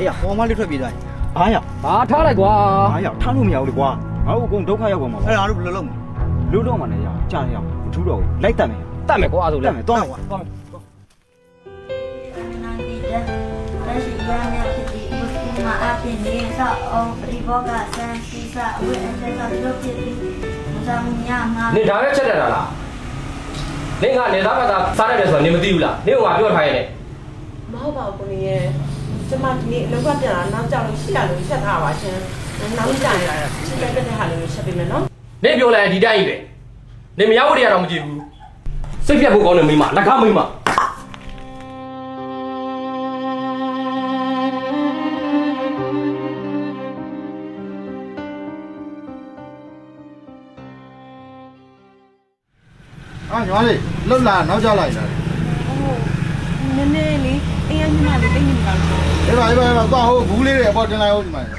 အေးပေါ်မလေးထွက်ပြေးသွားရင်အားရောက်ဘာထားလိုက်ကွာအားရောက်ထားလို့မရဘူးလေကွာငါတို့အကုန်ဒုက္ခရောက်ပါမှာအဲ့ပါဒါတို့ဘယ်လိုလုပ်မလဲလူတော့မှလည်းရကြာရအောင်မထူးတော့ဘူးလိုက်တတ်မယ်တတ်မယ်ကွာဆိုတလဲတ်မယ်သွားမယ်သွားမယ်နာတီတဲ့လက်ရှိရတဲ့ဖြစ်ဒီဘုရားအပြင်နေဆောက်အောင်ပရိဘောကဆန်စီစာအဝိအသက်သာပြုဖြစ်ပြီးမဇာမညာမှာနေဒါပဲချက်တက်တာလားနေကနေသားကသာစားရတယ်ဆိုတာနေမသိဘူးလားနေကငါပြောထားရတယ်မဟုတ်ပါဘူးကိုနေရဲ့ ကျမဒီနေ့အလုပ်ကပြန်လာနောက်ကြောက်လို့ရှိရလို့ချက်ထားပါရှင်နောက်ကြရင်ချက်တက်တဲ့ဟာလေးကိုချက်ပေးမယ်နော်နေပြောလိုက်ဒီတိုင်းပဲနေမရောက်ရတော့မကြည့်ဘူးစိတ်ပြတ်ဖို့ကောင်းတယ်မိမလက်ကားမိမအာညီမလေးလှုပ်လာနောက်ကျလိုက်လာ နည်းနည်းလေးအင်းအညီမလေးတိတ်နေပါလို့အေးပါအေးပါအေးပါသွားဟိုဘူးလေးတွေအပေါ်တင်လိုက်ဟုတ်ညီမလေး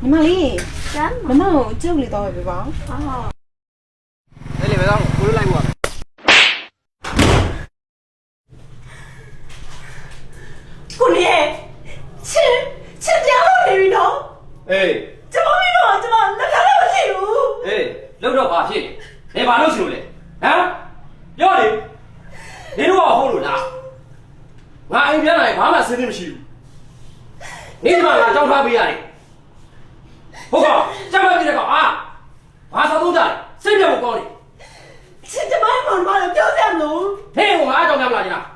ညီမလေးကျမ်းမမကိုကျုပ်လေးတော့ပြပါအော်အဲ့လေပဲတော့ကိုလိုလိုက်ပါ ကိုနေရဲ့ချင်းချင်းပြောင်းလို့နေပြီနော် အေး ကျမမင်းတော့ကျမလက်ကားလည်းမရှိဘူး အေးလောက်တော့ဘာဖြစ်လဲနေဘာလို့ရှိလို့လဲ ဟမ်ပြောလေနေတော့ဟုတ်လို့လားငါအိမ်ပြန်လာရင်ဘာမှစဉ်းနေမရှိဘူးနေဒီမှာငါကြောက်ထားပေးရတယ်ဟုတ်ကဲ့ကြမ်းမပြီးတဲ့ကောင်အာဘာသာသုံးကြလဲစိတ်ပြတ်ဖို့ကောင်းတယ်ချင်းကျမမောင်မလည်းပြောစရာမလိုဟေးဟိုငါအကြောင်းများမလားကျင်လား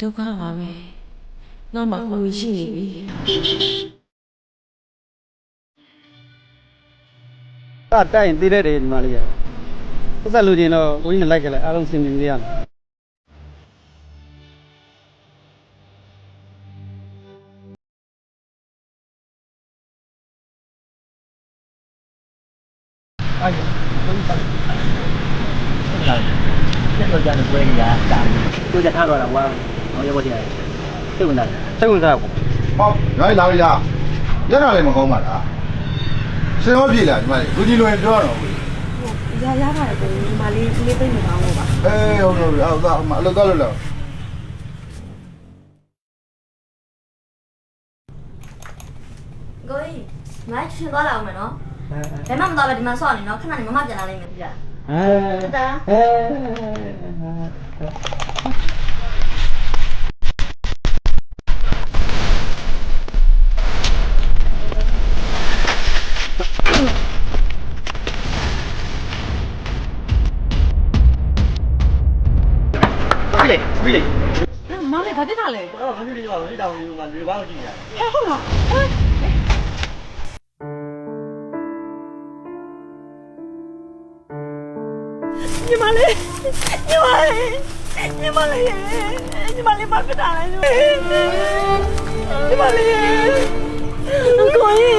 ဒုက္ခပါပဲနောက်မှကိုယ်ရှိနေပြီတာတိုက်ရင်သေးတဲ့တယ်ညီမလေးရပတ်သက်လို့ချင်းတော့ကိုကြီးနဲ့လိုက်ကြလိုက်အားလုံးစင်ပြင်းလေးရမယ်အဲ့ဒါဘယ်လိုလဲလက်တော့ကြတယ်ပွဲကြီးကတာကိုကြထားတော့တာဝါ ဟောရဖို့တရားစိတ်ဝင်စားစိတ်ဝင်စားကိုဟောညီမလေးလာပြီလားညနေလည်းမကောင်းပါလားစင်ရောပြေးလာညီမလေးလူကြီးလွယ်ပြောတော့ဘူးရရပါတယ်ကိုညီမလေးလေးသိနေပါဦးပါအေးဟုတ်လို့ဟုတ်သားအလုပ်သွားလို့လားကိုကြီးမိုက်ရှင်သွားလာအောင်မယ်နော်ဘယ်မှမသွားပဲဒီမှာဆော့နေနော်ခဏနေမမပြန်လာလိမ့်မယ်ပြအဲတာအဲ ပြီလေပြီလေမောင်လေးဘာဖြစ်တာလဲတော့ဘာဖြစ်လဲကျွန်တော်ဒီတောင်ကြီးကလေဘာလို့ကြည့်ရဟဲ့ဟုတ်လားညီမလေးညီမလေးညီမလေးညီမလေးဘာဖြစ်တာလဲညီမလေးကိုကြီးညီမလေး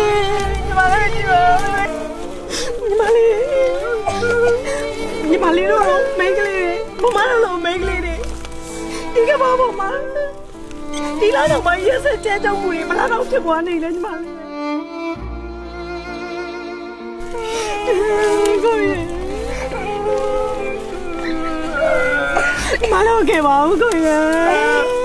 ညီမလေးညီမလေးတော့မိန်းကလေးဘမတော့မိန်းကလေးတွေ ဒီကဘာဘမဒီလားတော့မရက်စက်ကြကြောက်မှုတွေမလားတော့ဖြစ်သွားနေလဲညီမလေးကိုကြီးမလို့ခဲ့ပါဘူးကိုကြီး